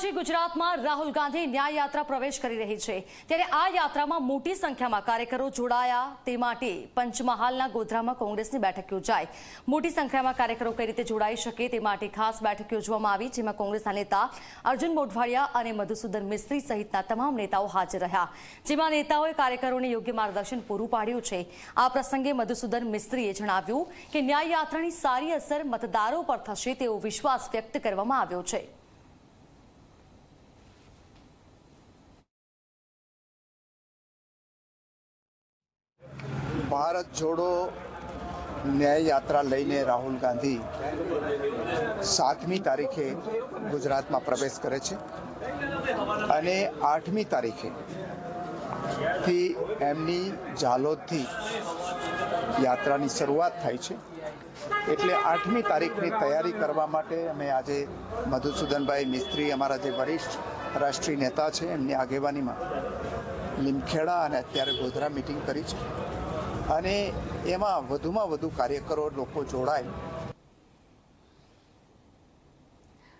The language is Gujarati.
આજે ગુજરાતમાં રાહુલ ગાંધી ન્યાય યાત્રા પ્રવેશ કરી રહી છે. ત્યારે આ યાત્રામાં મોટી સંખ્યામાં કાર્યકરો જોડાયા. તે માટે પંચમહાલના ગોધરામાં કોંગ્રેસની બેઠક યોજાઈ. મોટી સંખ્યામાં કાર્યકરો કઈ રીતે જોડાઈ શકે તે માટે ખાસ બેઠક યોજવામાં આવી, જેમાં કોંગ્રેસના નેતા અર્જુન મોઢવાડિયા અને મધુસૂદન મિસ્ત્રી સહિતના તમામ નેતાઓ હાજર રહ્યા. જેમાં નેતાઓએ કાર્યકરોને યોગ્ય માર્ગદર્શન પૂરું પાડ્યું છે. આ પ્રસંગે મધુસૂદન મિસ્ત્રીએ જણાવ્યું કે ન્યાય યાત્રાની સારી અસર મતદારો પર થશે તેવો વિશ્વાસ વ્યક્ત કરવામાં આવ્યો છે. ભારત જોડો ન્યાય યાત્રા લઈને રાહુલ ગાંધી સાતમી તારીખે ગુજરાતમાં પ્રવેશ કરે છે અને આઠમી તારીખે થી એમની ઝાલોદથી યાત્રાની શરૂઆત થાય છે. એટલે આઠમી તારીખની તૈયારી કરવા માટે અમે આજે મધુસૂદનભાઈ મિસ્ત્રી, અમારા જે વરિષ્ઠ રાષ્ટ્રીય નેતા છે, એમની આગેવાનીમાં લીમખેડા અને અત્યારે ગોધરા મિટિંગ કરી છે. અને એમાં વધુમાં વધુ કાર્યકરો લોકો જોડાય.